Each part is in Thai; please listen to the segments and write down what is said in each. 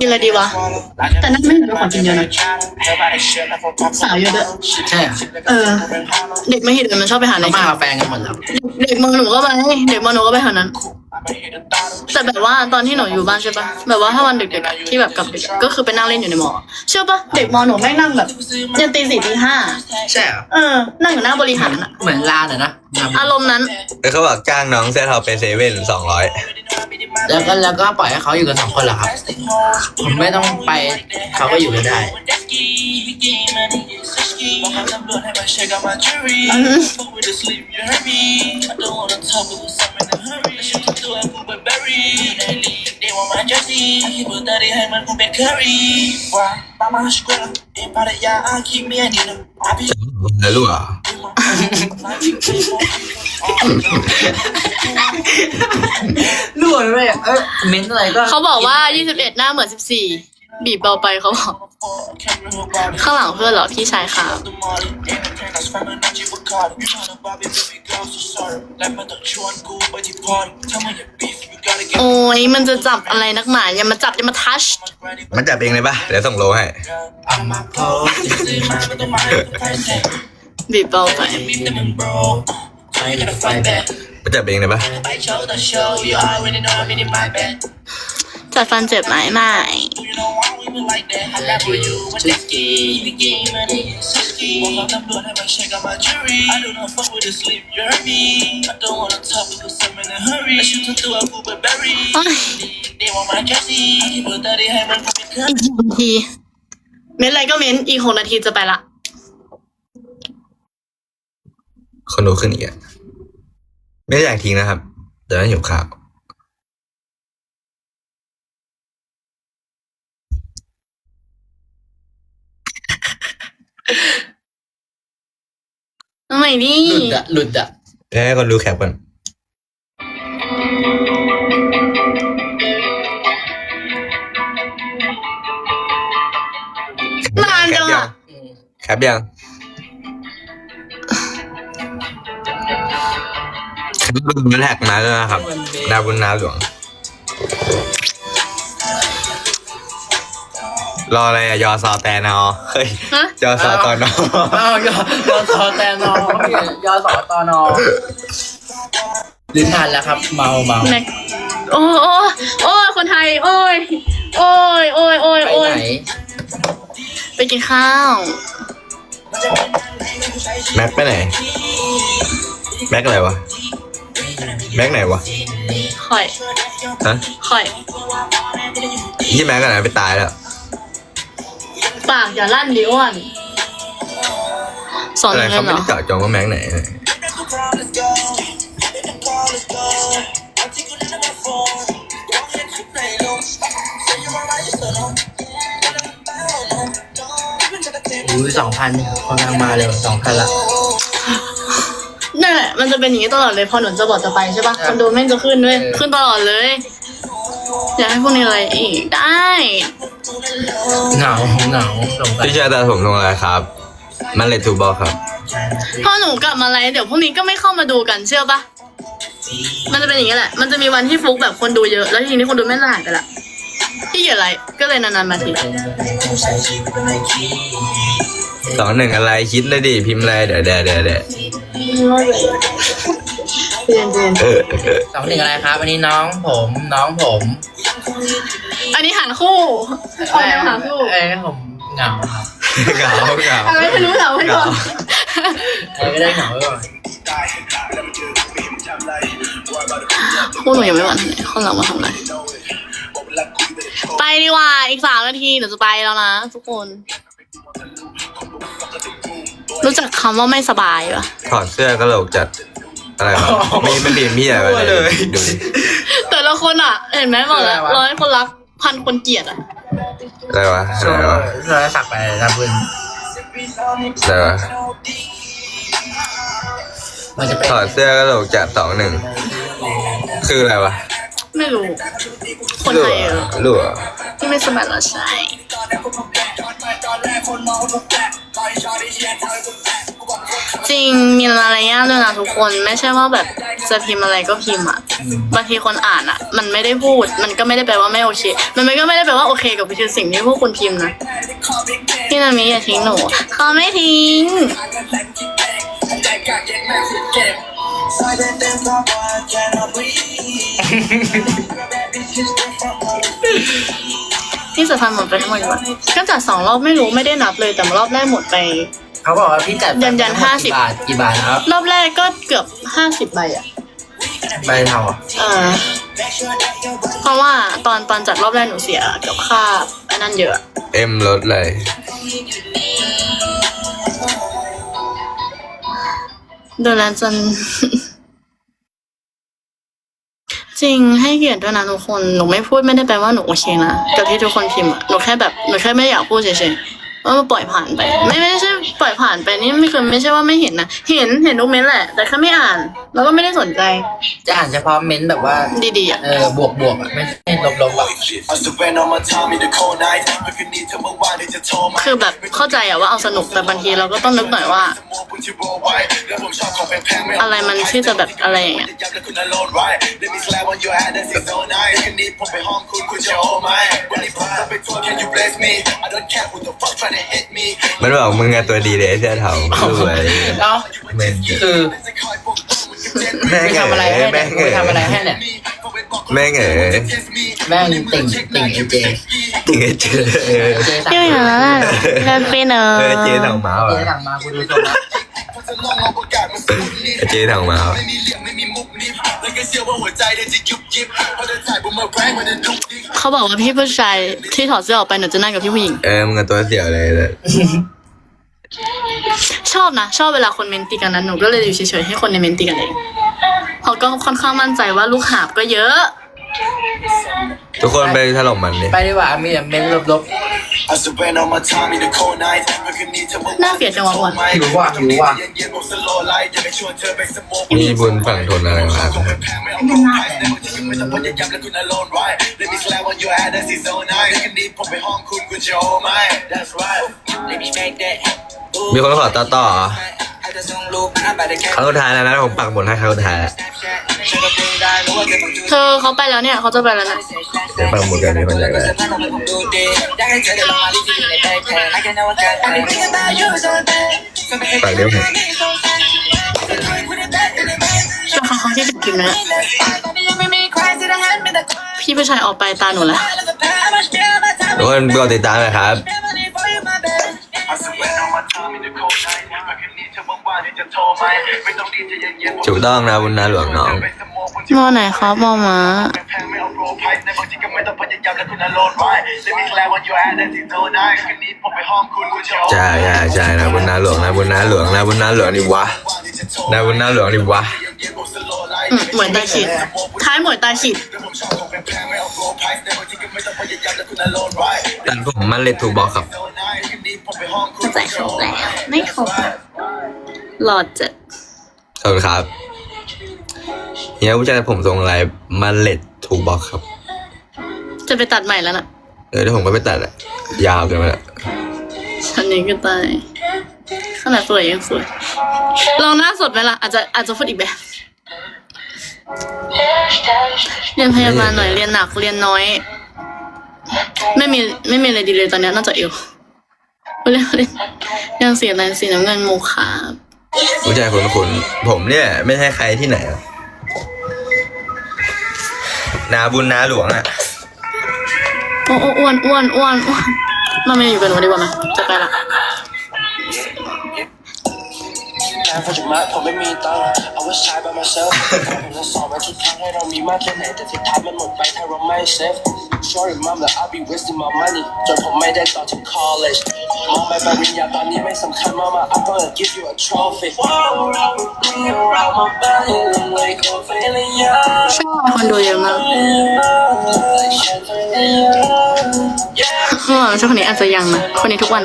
กินอะไรดีวะ แต่นั่นไม่เห็นเป็นของกินเยอะนะสาวเยอะด้วยใช่อะเออ เด็กไม่เห็นมันชอบไปหาในเขามากับแฟนกันหมดแล้ว เด็กมองหนูก็ไปเด็กมองหนูก็ไปแถวนั้น แต่แบบว่าตอนที่หนูอยู่บ้านใช่ปะแบบว่าถ้าวันดึกๆอะที่แบบกลับดึกอะก็คือไปนั่งเล่นอยู่ในมอเชื่อปะเด็กมอหนูไม่งนั่งแบบยันตีสี่ตีห้าใช่เหรอเออ นั่งอยู่หน้าบริหารอะเหมือนลานอะนะอารมณ์นั้น แล้วเขาบอกจ้างน้องเสื้อเทาไปเซเว่นสองร้อยแล้วก็แล้วก็ปล่อยให้เขาอยู่กันสองคนเหรอครับผมไม่ต้องไปเขาก็อยู่กันได้แล้วรู้เหรอรั่วเลยเออเม้นอะไรก็เขาบอกว่า 21 หน้าเหมือน 14 บีบเบาไปเขาบอกข้างหลังเพื่อนเหรอพี่ชายค่ะโอ้ยมันจะจับอะไรนักหนาอย่ามาจับอย่ามาทัชมันจับเองเลยปะเดี๋ยวส่งโลให้เอามาโพสต์บีบเบาไปไปกับไฟแบกมันจับเองเลยปะ จัดฟันเจ็บไหมไม่โอ้ยอีกหกนาที เม้นอะไรก็เม้นอีกหกนาทีจะไปละคนดูขึ้นอีกอะไม่ได้อยากทิ้งนะครับ เดี๋ยวนั้นหิวข้าว ทำไมดิหลุดอะหลุดอะเดี๋ยวให้คนดูแคปก่อนนานจังอะ แคปยังแคปมันแท็กมาแล้วยนะครับนาบุญนาหลวง รออะไรอะยอซอแตนอเฮ้ยฮะ ยอซอตอนออ้าวยอยอสอแตนอยอสอตอนอลิ้นทันแล้วครับ เมาเมาแม็กโอ้โอ้โอ้ยคนไทย โอ้ย โอ้ยโอ้ยโอ้ยไปโอ้ยไหนไปกินข้าว แม็กไปไหน แม็กอะไรวะ แม็กไหนวะค่อย ฮะค่อย ยี่แม็กอะไรไปตายแล้ว ปากอย่าลั่นดิอ้วนสอนอะไรเงิเขานเหไม่รอได้เจาะจงว่าแม็กไหนอุ้ยสองพันกำลังมาเลยสองพันละ นั่นแหละมันจะเป็นอย่างนี้ตลอดเลยพอหนูจะบอกจะไปใช่ปะครับคนดูแม่งจะขึ้นด้วยเออ ขึ้นตลอดเลย อยากให้พวกนี้อะไรอีกได้ เหงาเหงาสงสัยพี่ชายตาผมลงอะไรครับ มันเลทูบอลครับ พอหนูกลับมาไลฟ์เดี๋ยวพวกนี้ก็ไม่เข้ามาดูกันเชื่อปะมันจะเป็นอย่างนี้แหละ มันจะมีวันที่ฟุกแบบคนดูเยอะ แล้วทีนี้คนดูไม่หายไปละที่เกียจไลฟ์ก็เลยนานๆมาทีสองหนึ่งอะไรคิดเลยดิพิมพ์อะไรเดี๋ยวเดี๋ยวเดี๋ยวเดี๋ยวเรียนเรียนเออสองหนึ่งอะไรครับวันนี้น้องผมน้องผม อันนี้หารคู่ออกแนวหารคู่เอ้ยผมเหงาครับเหงาเหงาอะไรไม่รู้เหรอไม่รู้อะไรก็ได้เหงาไว้ก่อนคู่หนูยังไม่มาทำไหนข้างหลังมาทำอะไร ไปดีกว่า อีกสามนาทีหนูจะไปแล้วนะทุกคน รู้จักคำว่าไม่สบายปะถอดเสื้อกระโหลกจัดอะไรวะมีมันดีพี่อะไรวะเลยดูดิแต่ละคนอะ เห็นไหมบอกแล้วร้อยคนรัก พันคนเกลียดอะอะไรวะอะโซ่ไรวะโซ่สักไปนะเพื่อนอะไรวะมันจะเป็นถอดเสื้อกระโหลกจัดสองหนึ่งคืออะไรวะไม่รู้ คนไทยเออรู้เหรอที่ไม่สบายแล้วใช่จริงมีมารยาทด้วยนะทุกคน ไม่ใช่ว่าแบบจะพิมพ์อะไรก็พิมพ์อะ บางทีคนอ่านอะ มันไม่ได้พูด มันก็ไม่ได้แปลว่าไม่โอเค มันไม่ก็ไม่ได้แปลว่าโอเค กับคือสิ่งที่พวกคุณพิมพ์นะพี่นามิอย่าทิ้งหนูเขาไม่ทิ้งที่สุดทำหมดไปทั้งหมดกี่บาทก็จัดสองรอบไม่รู้ไม่ได้นับเลยแต่รอบแรกหมดไปเขาบอกว่าพี่จัดยันยันทั้งมด50กี่บาทกี่บาทครับรอบแรกก็เกือบห้าสิบใบอะ ใบเทาอะเออเพราะว่าตอนตอนจัดรอบแรกหนูเสียเกับค่าอันนั้นเยอะ เอ็มลดเลยโดนนั้นจน จริงให้เกียรติด้วยนะทุกคน หนูไม่พูดไม่ได้แปลว่าหนูโอเคนะกับที่ทุกคนพิมพ์อะหนูแค่แบบหนูแค่ไม่อยากพูดเฉยๆ ว่ามาปล่อยผ่านไป ไม่ไม่ใช่ปล่อยผ่านไปนี่ไม่คือไม่ใช่ว่าไม่เห็นนะเห็นเห็นทุกเม้นต์แหละ แต่แค่ไม่อ่าน แล้วก็ไม่ได้สนใจ จะอ่านเฉพาะเม้นต์แบบว่า ดีๆอะเออบวกบวกๆอะไม่ใช่ลบลบๆอะ I spend all my time in the cold night ไม่เคย need เธอเมื่อวานที่จะโทรมาคือแบบเข้าใจอะว่าเอาสนุกแต่บางทีเราก็ต้องนึกหน่อยว่าแล้วผมชอบของแพงๆไม่อะไรมันที่จะแบบอะไรอย่างเงี้ยย้ำแล้วคุณอโลนไว้ Let me slap on your head that's so nice คืนนี้ผมไปห้องคุณคุณจะโอ้ไหมวันนี้ผมจะไปทัวร์ Can you bless me I don't care who the fuck trying to hit me มันบอกมึงอะตัวดีเลยไอ้เสื้อเทาสวยแล้วเมนคือแม่งไปทำอะไรเอ๋ให้ยเนี่แม่ยงไปเอ๋ยทำอะไรให้เนี่ยแม่งเอ๋ยแม่งติ่งติ่งไอเจติงไอ้เจเจสั่งเยอะนะเดินไปเนอเออเจทางม้าเจอะ สั่งมากูดูชมนะไอ้เจทางม้าอะไม่มีเหลี่ยมไม่มีมุกนิบแล้วก็ เชื่อว่าหัวใจเธอจะยุบยิบเพราะเธอถ่ายบุมมาแรงมันจะดุกดิกเขาบอกว่าพี่ผู้ชายที่ถอดเสื้อออกไปหนูจะนั่งกับพี่ผู้หญิง เออมึงอะตัวเสียวเลยเลยชอบนะ ชอบเวลาคนเมนตีกันนั้นหนูก็เลยอยู่เฉยๆให้คนในเมนตีกันเองเขาก็ค่อนข้างมั่นใจว่าลูกหาบก็เยอะ ทุกคนไปถล่มมันดิไปดีกว่ามีแต่เม้นต์ลบลบ I spend all my time in the cold night ไม่เคย need เธอเมื่อวานน่าเกลียดจังวะอ้วนหิวว่ะหิวว่ะ เย็นๆผมสโลว์ไลท์อยากให้ชวนเธอไปสโมกมีบุญฝั่งทนอะไรมาของแพงๆไม่เอาโปรไพรส์แต่บางทีไม่ต้องพยายามแล้วคุณ alone right Let me slap on your head that's so nice คืนนี้ผมไปห้องคุณคุณจะโอ้ไหม That's right Let me make that มีคนขอต่อต่อ ครั้งสุดท้ายแล้วนะผมปักหมุดให้ครั้งสุดท้ายแล้วเธอเขาไปแล้วเนี่ยเขาจะไปแล้วนะเดี๋ยวปักหมุดกันมีคนอยากได้ฝากเดี๋ยวผมก็เขาเขาที่จะพิมพ์นะพี่ผู้ชายออกไปตาหนูละทุกคนกดติดตามนะครับ ถูกต้องนะบุญนาหลวงน้อง มอไหนครับมอมาแพงไม่เอาโปรไพรส์ในบางทีก็ไม่ต้องพยายามแล้วคุณ alone right Let me slap on your head that's so nice คืนนี้ผมไปห้องคุณคุณจะโอ้ใช่ใช่ใช่นะบุญนาหลวงนะบุญนาหลวงนะบุญนาหลวงนี่วะนะบุญนาหลวงนี่วะอืมเหมือนตาขีดท้ายเหมือนตาขีดตัดผมมันเลยถูกบอกครับ เข้าใจครบแล้ว ไม่ครบอะหลอดเจ็ด ขอบคุณครับเฮียผู้ชายผมทรงอะไรมันเล็ดถูกบอกครับ จะไปตัดใหม่แล้วนะเออเดี๋ยวผมก็ไปตัดอะยาวเกินไปละฉันนี้ก็ตายขนาดสวยยังสวยลองหน้าสดไหมล่ะอาจจะอาจจะพูดอีกแบบเรียนพยาบาลหน่อยเรียนหนักเรียนน้อย ไม่มีไม่มีอะไรดีเลยตอนเนี้ยนอกจากเอวเรียนเรียนยังสีอะไรสีน้ำเงินโมคา ผู้ชายคนคุณผมเนี่ย ไม่ใช่ใครที่ไหนหรอกนาบุญนาหลวงอะโอ้โอ้อ้วนอ้วนอ้วนอ้วนมาไม่อยู่กันหนูดีกว่าไหมจะไปละการปัจจุบันผมไม่มีตังค์เอาไว้ใช้ by myself ผมจะสอนมาทุกครั้งให้เรามีมากแค่ไหนแต่สุดท้ายมันหมดไปถ้าเราไม่ save Sorry mom that I'll be wasting my money จนผมไม่ได้ต่อถึง college มองไปปริญญาตอนนี้ไม่สำคัญมาก I'm gonna give you a trophy ชอบคนดูเยอะมากข้างหลังช่วงคนนี้อาจจะยังนะ คนนี้ทุกวัน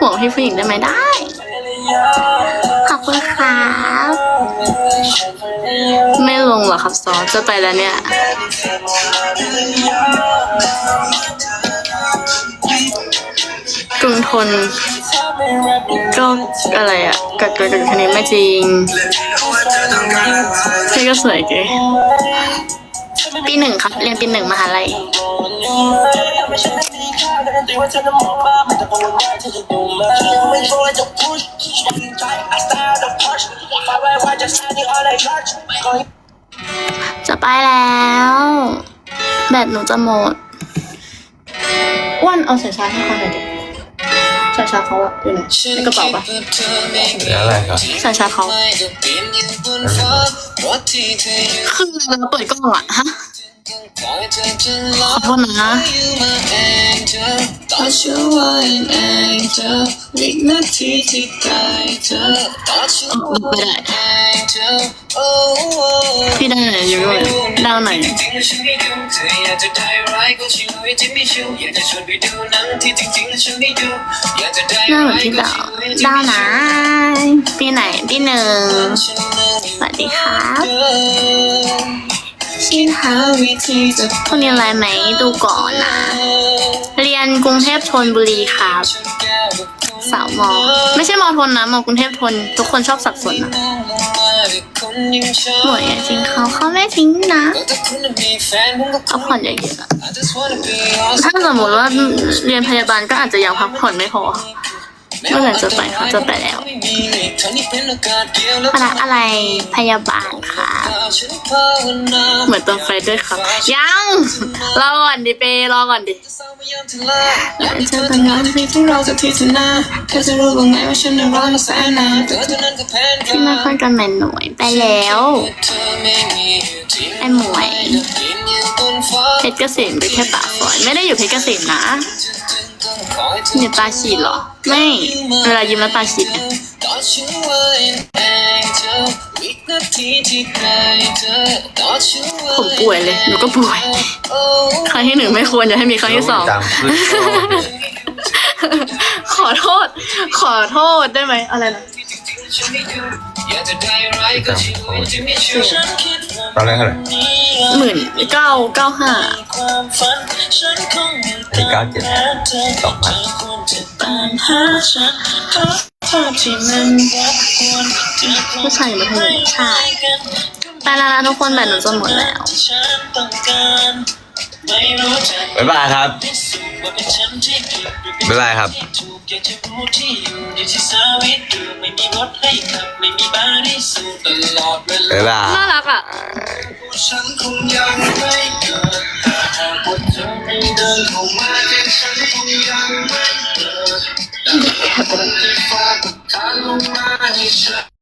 ห่วงพี่ผู้หญิงได้ไหมได้ ขอบคุณครั ครับซอจะไปแล้วเนี่ย กรุงทนก็อะไรอะกักเกิดกับคนนี้ไม่จริงพี่ก็สวยเก๋ปีหนึ่งครับ เรียนปีหนึ่งมหาลัย จะไปแล้ว แบตหนูจะหมดอ้วนเอาสายชาร์จให้เขาหน่อยดิสายชาร์จเขาอะอยู่ไหนในกระเป๋าปะเดี๋ยวอะไรครับสายชาร์จเขาคือเราเปิดกล้องอะฮะ ขอโทษนะเออไม่ได้พี่ได้ไหนอยู่ด้วยดาวไหนหน้าเหมือนพี่ดาวดาวนะปีไหนปีหนึ่งสวัสดีครับ ชินฮาวิธีจะคนเรียนอะไรไหมดูก่อนนะ เรียนกรุงเทพธนบุรีครับ สาวมอ ไม่ใช่มอทนนะมอกรุงเทพธนทุกคนชอบสับสนนะหน่วยจริงเขาเขาไม่ทิ้งนะพักผ่อนเยอะๆถ้าสมมติว่าเรียนพยาบาลก็อาจจะยังพักผ่อนไม่พอ เมื่อไหร่จะไปคะจะไปแล้วคณะอะไรพยาบาลค่ะ เหมือนตัวไฟด้วยครับ ยังรอก่อนดิเปรอก่อนดิเธอเป็นงานที่ที่เราจะพิจารณาเธอจะรู้บ้างไหมว่าฉันนั้นร้อนมาแสนนานแต่เธอนั้นก็แพ้ที่มาค่อยกันแมนหน่วยไปแล้วไอ้หมวยเพชรเกษมไปแค่ปากซอยไม่ได้อยู่เพชรเกษมนะ เนี่ยตาฉีดเหรอ ไม่ เวลายิ้มแล้วตาฉีดเนี่ยผมป่วยเลยหนูก็ป่วย ครั้งที่หนึ่งไม่ควรอย่าให้มีครั้งที่สองตามขึ้นชอบเลยขอโทษ ขอโทษได้ไหมอะไรนะ ตอนแรกเท่าไหร่หมื่นเก้าเก้าห้าที่เก้าเจ็ดสองพันผู้ชายมัธยมใช่ไปแล้วนะทุกคนแบตหนูจะหมดแล้ว บ๊ายบายครับ บ๊ายบายครับ บ๊ายบายน่ารักอะ ฉันคงยังไม่เกิดหากว่าเธอไม่เดินเข้ามาแต่ฉันคงยังไม่เกิดแต่ที่ฟ้าก็ทานลงมาให้ฉัน